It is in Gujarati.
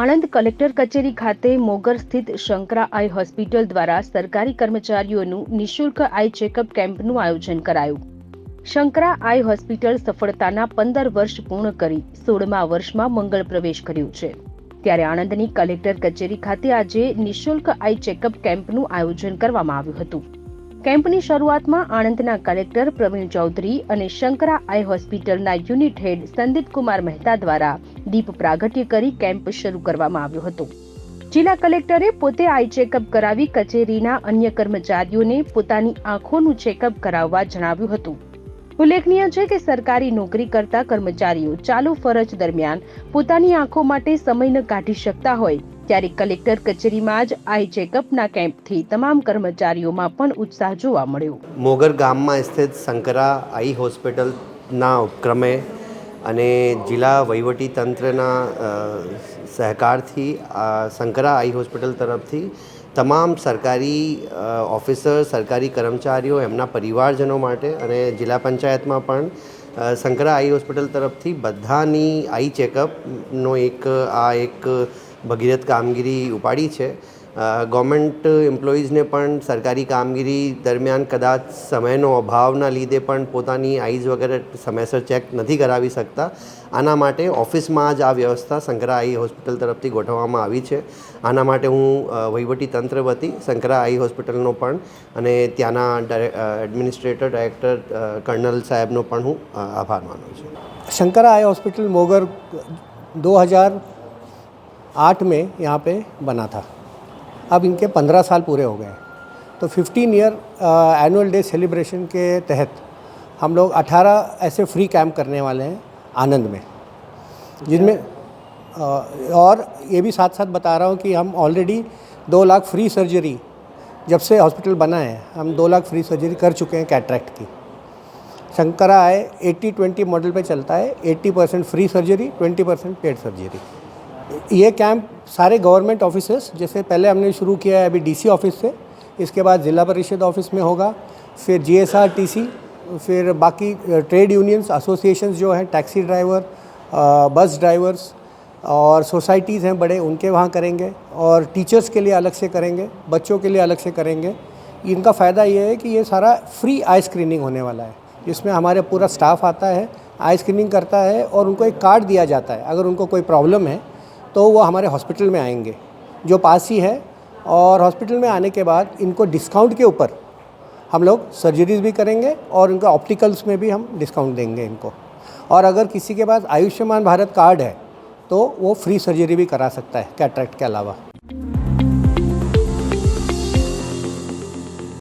આણંદ કલેક્ટર કચેરી ખાતે મોગર સ્થિત શંકરા આઈ હોસ્પિટલ દ્વારા સરકારી કર્મચારીઓનું નિઃશુલ્ક આઈ ચેકઅપ કેમ્પનું આયોજન કરાયું. શંકરા આઈ હોસ્પિટલ સફળતાના પંદર વર્ષ પૂર્ણ કરી સોળમા વર્ષમાં મંગળ પ્રવેશ કર્યું છે. ત્યારે આણંદની કલેક્ટર કચેરી ખાતે આજે નિઃશુલ્ક આઈ ચેકઅપ કેમ્પનું આયોજન કરવામાં આવ્યું હતું. કેમ્પની શરૂઆતમાં આણંદના કલેક્ટર પ્રવીણ ચૌધરી અને શંકરા આઈ હોસ્પિટલના યુનિટ હેડ સંદીપ કુમાર મહેતા દ્વારા દીપ પ્રાગટ્ય કરી કેમ્પ શરૂ કરવામાં આવ્યો હતો. જિલ્લા કલેક્ટરે પોતે આઈ ચેકઅપ કરાવી કચેરીના અન્ય કર્મચારીઓને પોતાની આંખોનું ચેકઅપ કરાવવા જણાવ્યું હતું. ઉલ્લેખનીય છે કે સરકારી નોકરી કરતા કર્મચારીઓ ચાલુ ફરજ દરમિયાન પોતાની આંખો માટે સમય ન કાઢી શકતા હોય ત્યારે કલેક્ટર કચેરીમાં જ આઈ ચેકઅપના કેમ્પથી તમામ કર્મચારીઓમાં પણ ઉત્સાહ જોવા મળ્યો. મોગર ગામમાં સ્થિત શંકરા આઈ હોસ્પિટલના ઉપક્રમે અને જિલ્લા વહીવટી તંત્રના સહકારથી શંકરા આઈ હોસ્પિટલ તરફથી તમામ સરકારી ઓફિસર, સરકારી કર્મચારીઓ, એમના પરિવારજનો માટે અને જિલ્લા પંચાયતમાં પણ શંકરા આઈ હોસ્પિટલ તરફથી બધાની આઈ ચેકઅપનો એક, આ એક ભગીરથ કામગીરી ઉપાડી છે. ગવર્મેન્ટ એમ્પ્લોઈઝને પણ સરકારી કામગીરી દરમિયાન કદાચ સમયનો અભાવના લીધે પણ પોતાની આઈઝ વગેરે સમયસર ચેક નથી કરાવી શકતા. આના માટે ઓફિસમાં જ આ વ્યવસ્થા શંકરા આઈ હોસ્પિટલ તરફથી ગોઠવવામાં આવી છે. આના માટે હું વહીવટી તંત્ર વતી શંકરા આઈ હોસ્પિટલનો પણ અને ત્યાંના એડમિનિસ્ટ્રેટર ડાયરેક્ટર કર્નલ સાહેબનો પણ હું આભાર માનું છું. શંકરા આઈ હોસ્પિટલ મોગર દો હજાર 2008 में यहाँ पे बना था। अब इनके 15 साल पूरे हो गए। तो 15 ईयर एनुअल डे सेलिब्रेशन के तहत हम लोग 18 ऐसे फ्री कैंप करने वाले हैं आनंद में। जिनमें और ये भी साथ साथ बता रहा हूँ कि हम ऑलरेडी दो लाख फ्री सर्जरी जब से हॉस्पिटल बना है, हम दो लाख फ्री सर्जरी कर चुके हैं कैटरेक्ट की। शंकरा है 80 20 मॉडल पे चलता है 80 percent free surgery 20 percent paid surgery ये कैंप सारे गवर्नमेंट ऑफिसेस जैसे पहले हमने शुरू किया है अभी डीसी ऑफ़िस से, इसके बाद ज़िला परिषद ऑफ़िस में होगा, फिर जीएसआरटीसी फिर बाकी ट्रेड यूनियंस एसोसिएशंस जो हैं टैक्सी ड्राइवर बस ड्राइवर्स और सोसाइटीज़ हैं बड़े, उनके वहाँ करेंगे और टीचर्स के लिए अलग से करेंगे, बच्चों के लिए अलग से करेंगे। इनका फ़ायदा ये है कि ये सारा फ्री आई स्क्रीनिंग होने वाला है, जिसमें हमारे पूरा स्टाफ आता है आई स्क्रीनिंग करता है और उनको एक कार्ड दिया जाता है, अगर उनको कोई प्रॉब्लम है तो वो हमारे हॉस्पिटल में आएँगे, जो पास ही है। और हॉस्पिटल में आने के बाद इनको डिस्काउंट के ऊपर हम लोग सर्जरीज भी करेंगे और उनका ऑप्टिकल्स में भी हम डिस्काउंट देंगे इनको। और अगर किसी के पास आयुष्मान भारत कार्ड है तो वो फ्री सर्जरी भी करा सकता है, कैट्रैक्ट के अलावा।